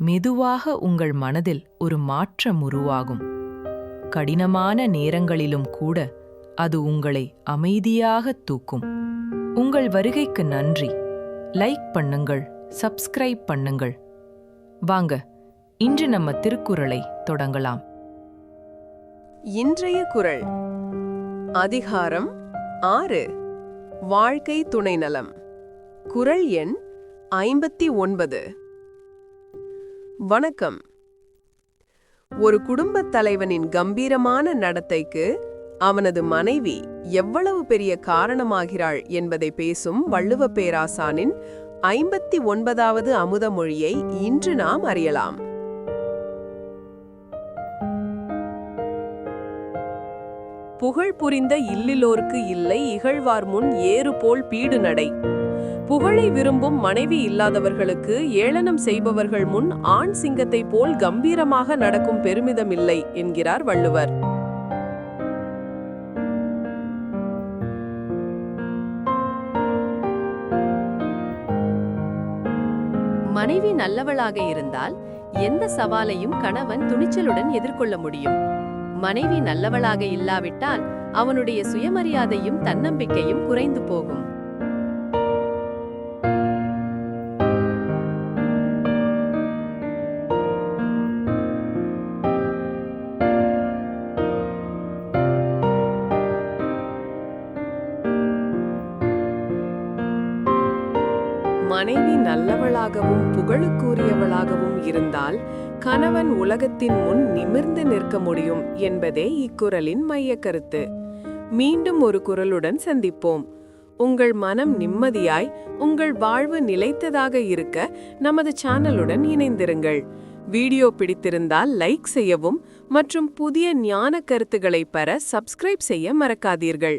மெதுவாக உங்கள் மனதில் ஒரு மாற்றம் உருவாகும். கடினமான நேரங்களிலும் கூட அது உங்களை அமைதியாக தூக்கும். உங்கள் வருகைக்கு நன்றி. லைக் பண்ணுங்கள் சப்ஸ்கிரைப் பண்ணுங்கள். வாங்க இன்று நம்ம திருக்குறளை தொடங்கலாம். இன்றைய குறள் அதிகாரம் ஆறு வாழ்க்கை துணை நலம் குறள் எண் ஐம்பத்தி ஒன்பது. வணக்கம். ஒரு குடும்பத் தலைவனின் கம்பீரமான நடத்தைக்கு அவனது மனைவி எவ்வளவு பெரிய காரணமாகிறாள் என்பதை பேசும் வள்ளுவ பேராசானின் ஐம்பத்தி ஒன்பதாவது அமுத மொழியை இன்று நாம் அறியலாம். புகழ் புரிந்த இல்லிலோர்க்கு இல்லை இகழ்வார் முன் ஏறு போல் பீடு நடை. புகழை விரும்பும் மனைவி இல்லாதவர்களுக்கு ஏளனம் செய்பவர்கள் முன் ஆண் சிங்கத்தைப் போல் கம்பீரமாக நடக்கும் பெருமிதம் இல்லை என்கிறார் வள்ளுவர். மனைவி நல்லவளாக இருந்தால் எந்த சவாலையும் கணவன் துணிச்சலுடன் எதிர்கொள்ள முடியும். மனைவி நல்லவளாக இல்லாவிட்டால் அவனுடைய சுயமரியாதையும் தன்னம்பிக்கையும் குறைந்து போகும். மனைவி நல்லவளாகவும் புகழுக்குரியவளாகவும் இருந்தால் கணவன் உலகத்தின் முன் நிமிர்ந்து நிற்க முடியும் என்பதே இக்குறளின் மையக் கருத்து மீண்டும் ஒரு குரலுடன் சந்திப்போம். உங்கள் மனம் நிம்மதியாய் உங்கள் வாழ்வு நிலைத்ததாக இருக்க நமது சேனலுடன் இணைந்திருங்கள். வீடியோ பிடித்திருந்தால் லைக் செய்யவும் மற்றும் புதிய ஞான கருத்துக்களை பெற சப்ஸ்கிரைப் செய்ய மறக்காதீர்கள்.